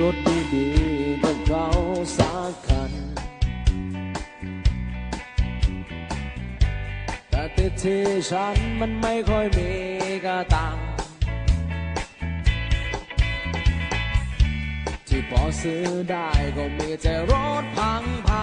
รถดีๆกับเราสักคัน แต่ติดที่ฉันมันไม่ค่อยมีกระตัง ที่พอซื้อได้ก็มีแต่รถพังๆ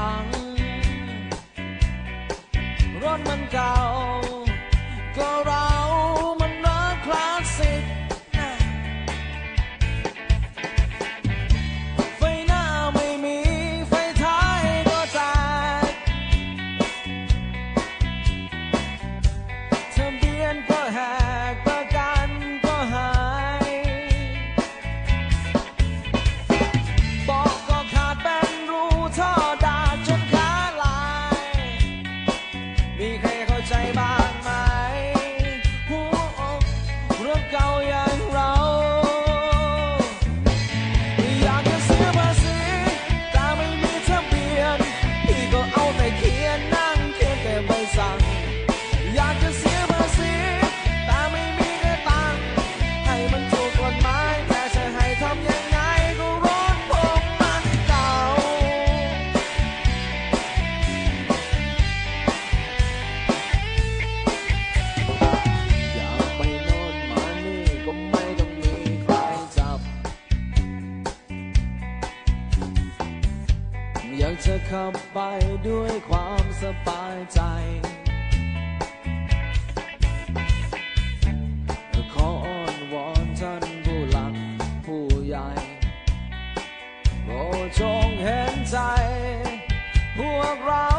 เธอขับไปด้วยความสบายใจ ขออ้อนวอนท่านผู้หลักผู้ใหญ่โปรดจงเห็นใจ พวกเรา